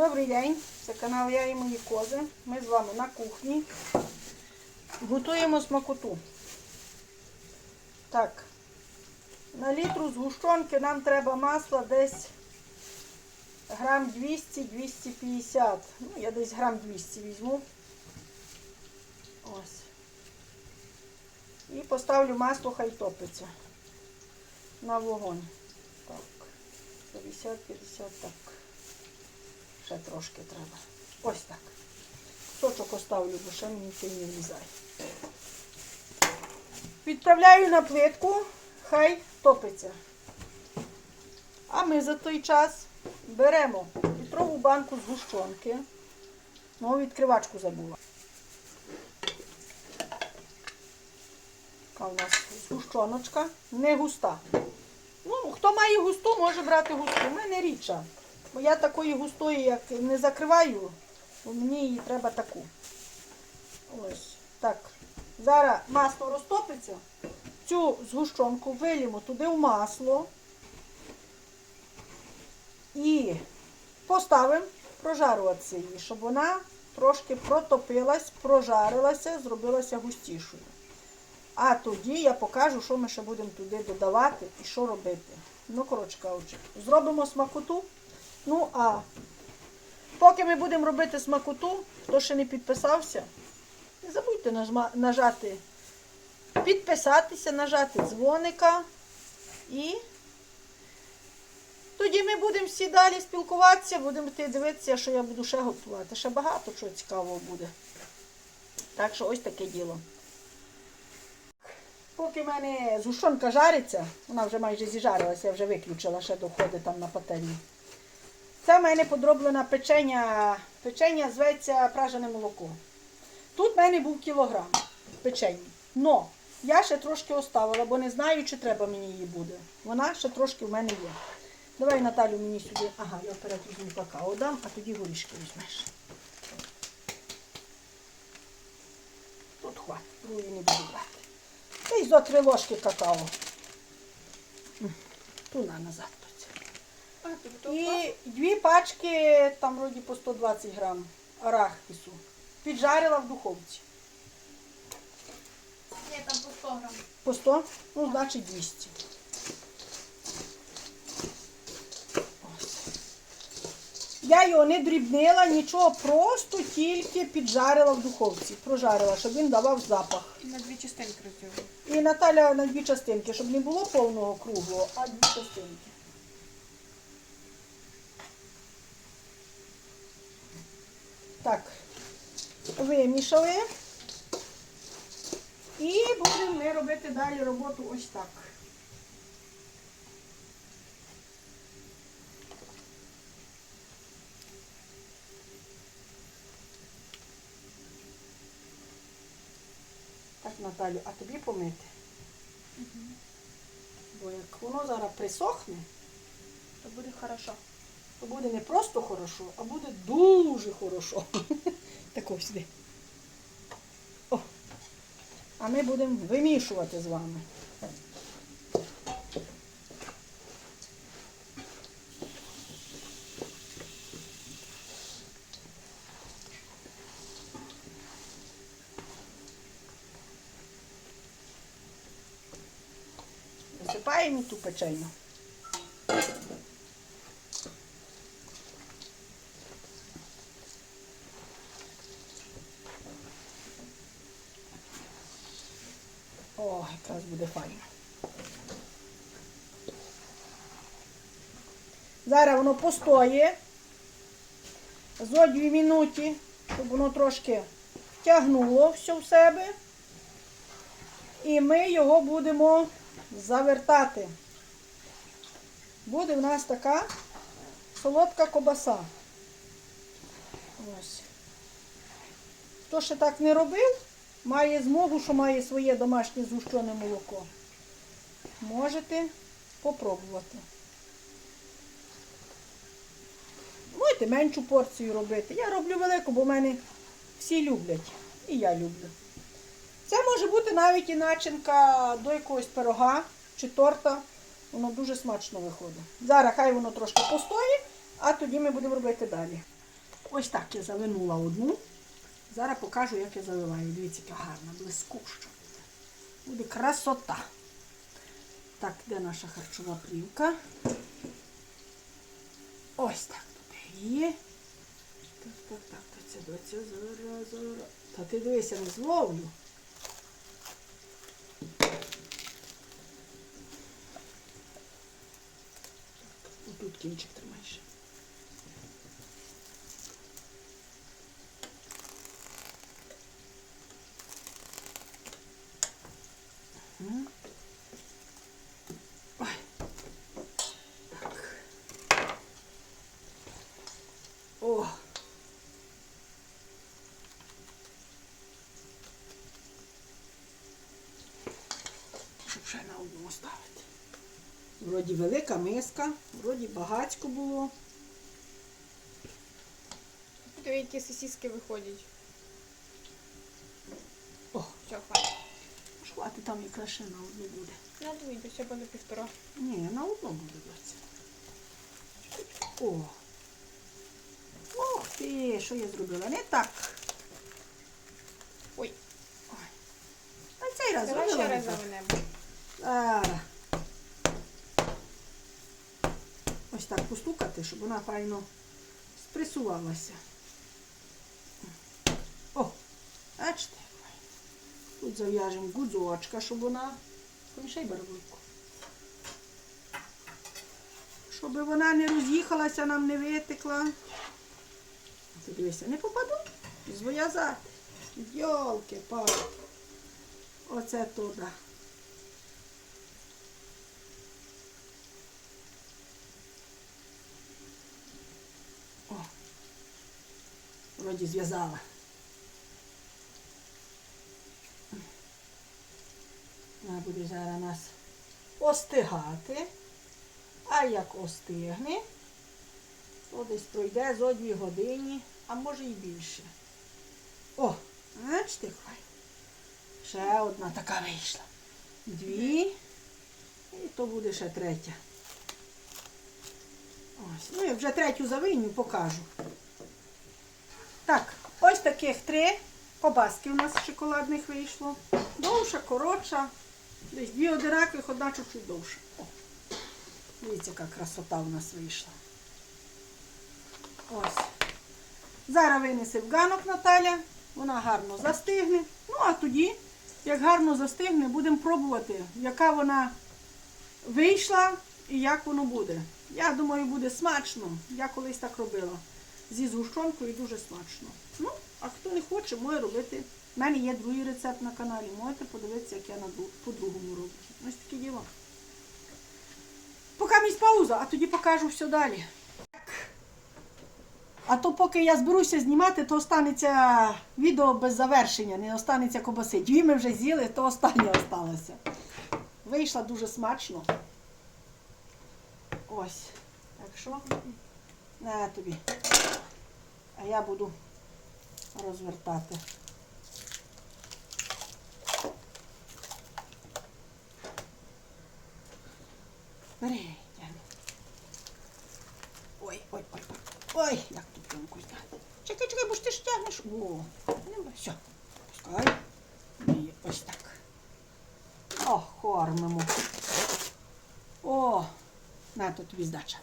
Добрий день, це канал Я і мої кози. Ми з вами на кухні. Готуємо смакоту. Так, на літру згущенки нам треба масла десь грам 200-250. Ну, я десь грам 200 візьму. Ось. І поставлю масло, хай топиться на вогонь. Так, 50-50, так. Ще трошки треба. Ось так. Сочок оставлю, бо ще мені цей не влізає. Відправляю на плитку, хай топиться. А ми за той час беремо літрову банку згущенки. Ну, відкривачку забула. Така у нас згущеночка, не густа. Ну, хто має густу, може брати густу. У мене рідша. Бо я такої густої, як не закриваю, то мені її треба таку. Ось. Так. Зараз масло розтопиться. Цю згущенку вилімо туди в масло і поставимо прожарюватися її, щоб вона трошки протопилась, прожарилася, зробилася густішою. А тоді я покажу, що ми ще будемо туди додавати і що робити. Ну, коротше кажучи, зробимо смакоту. Ну, а поки ми будемо робити смакоту, хто ще не підписався, не забудьте нажати підписатися, нажати дзвоника. І тоді ми будемо всі далі спілкуватися, будемо йти дивитися, що я буду ще готувати. Ще багато чого цікавого буде. Так що ось таке діло. Поки в мене згущенка жариться, вона вже майже зіжарилася, я вже виключила, ще доходить там на пательню. Це в мене подроблена печення, печення зветься пражене молоко. Тут в мене був кілограм печені. Но я ще трошки оставила, бо не знаю, чи треба мені її буде. Вона ще трошки в мене є. Давай, Наталю, мені сюди. Ага, я вперед візьму какао дам, а тоді горішки візьмеш. Тут хватить, другої не буду брати. Десь зо три ложки какао. Туна назад. І дві пачки, там вроді по 120 грам арахісу. Піджарила в духовці. Ні, там по 100 грам. По 100? Ну, значить 200. Я його не дрібнила, нічого, просто тільки піджарила в духовці. Прожарила, щоб він давав запах. І На дві частинки розділила. І Наталя на дві частинки, щоб не було повного круглого, а дві частинки. Так, вимішали. І будемо ми робити далі роботу ось так. Так, Наталю, а тобі помити? Бо як воно зараз присохне, То буде хорошо. Буде не просто хорошо, а буде дуже хорошо. Так ось сюди. О. А ми будемо вимішувати з вами. Висипаємо ту печеню. О, якраз буде файно. Зараз воно постоє зо дві минуті, щоб воно трошки втягнуло все в себе. І ми його будемо завертати. Буде в нас така солодка кобаса. Ось. Хто ще так не робив, має змогу, що має своє домашнє згущене молоко. Можете попробувати. Можете меншу порцію робити. Я роблю велику, бо мене всі люблять. І я люблю. Це може бути навіть і начинка до якогось пирога чи торта. Воно дуже смачно виходить. Зараз хай воно трошки постоїть, а тоді ми будемо робити далі. Ось так я завинула одну. Зараз покажу, як я заливаю. Дивіться, яка гарна, блискуща. Буде красота. Так, де наша харчова плівка? Ось так тут є. Так, так, так, то це доця зараз, зараз. Та ти дивися, не зловлю. Так, Тут кінчик тримаєш. М. Ой. Так. О. Щоб ще на одному ставити. Вроді велика миска, вроді багатько було. Диви, які сосиски виходять. О, Все, хватить. ж хватить там якраз ще на одну буде. На дві, до ще буде півтора. Ні, на одну буде доця. О. Ох ти, що я зробила? Не так. Ой, Ой. На цей раз давай ще раз завинемо. Зараз. Ось так постукати, щоб вона файно спресувалася. О, бачите? Тут зав'яжемо гудзочка, щоб вона. Помішай барвику. Щоб вона не роз'їхалася, нам не витекла. Ти дивися, не попаду. Зв'язати. Йолки, палки. Оце туди. Вроді зв'язала. Вона буде зараз у нас остигати. А як остигне, то десь пройде зо дві години, а може і більше. О, бачите, хай. Ще одна така вийшла. Дві. І то буде ще третя. Ось. Ну, я вже третю завиню покажу. Ось таких три кобаски у нас шоколадних вийшло. Довша, коротша. Десь дві одинакових, одна чуть-чуть довша. О. Дивіться, яка красота у нас вийшла. Ось. Зараз винесе в ганок Наталя. Вона гарно застигне. Ну, а тоді, як гарно застигне, будемо пробувати, яка вона вийшла і як воно буде. Я думаю, буде смачно. Я колись так робила. Зі згущенкою дуже смачно. Ну, а хто не хоче, може робити. У мене є другий рецепт на каналі. Можете подивитися, як я по-другому роблю. Ось таке діло. Поки місць пауза, а тоді покажу все далі. А то поки я зберуся знімати, то останеться відео без завершення, не останеться кобаси. Дві ми вже з'їли, то останнє осталося. Вийшла дуже смачно. Ось. Так що, на тобі. А я буду розвертати. Бери. Ой, ой, ой, ой. Ой, як тут пленку зняти. Чекай, чекай, бо ж ти ж тягнеш. О, все. Пускай. І ось так. О, кормимо. О, на тут тобі здача.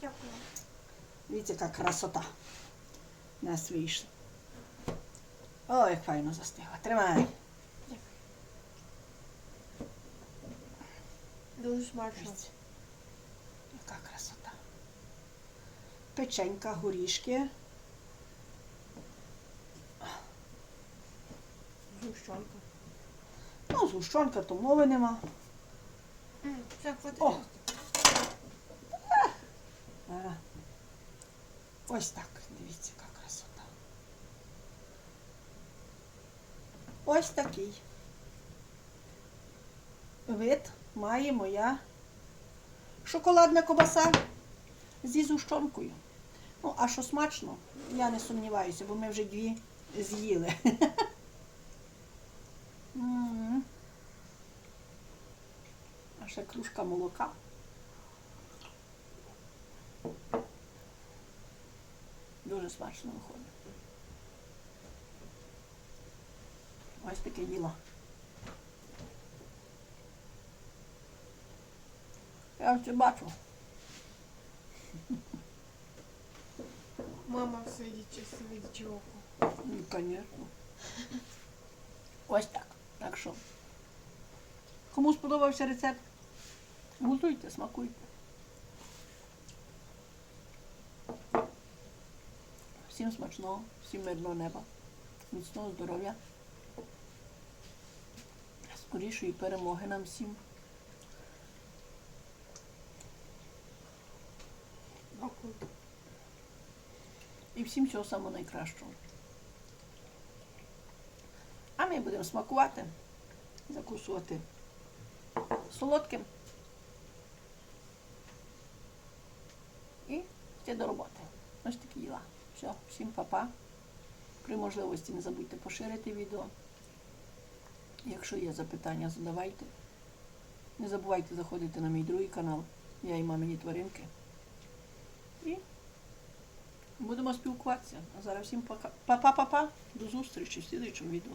Дякую. Дивіться, яка красота. Нас вийшла. Ой, як файно застигла. Тримай. Дуже смачно. Яка красота. Печенька, горішки. Згущенка. Ну, згущенка, то мови нема. М, Все. О. Зараз. Ось так. Дивіться, яка красота. Ось такий вид має моя шоколадна кобаса зі зущенкою. Ну, а що смачно, я не сумніваюся, бо ми вже дві з'їли. А ще кружка молока. Дуже смачно виходить. Ось таке діло. Я все бачу. Мама всвидячи, всвидячи око. Ну, звісно. Ось так. Так що. Кому сподобався рецепт? Готуйте, смакуйте. Всім смачного, всім мирного неба, міцного здоров'я, скорішої перемоги нам всім. Дякую. І всім всього самого найкращого. А ми будемо смакувати, закусувати солодким. І йти до роботи. Ось такі діла. Все, всім па-па. При можливості не забудьте поширити відео. Якщо є запитання, задавайте. Не забувайте заходити на мій другий канал. Я і мамині тваринки. І Будемо спілкуватися. А зараз всім пока. Па-па-па-па. До зустрічі в слідуючому відео.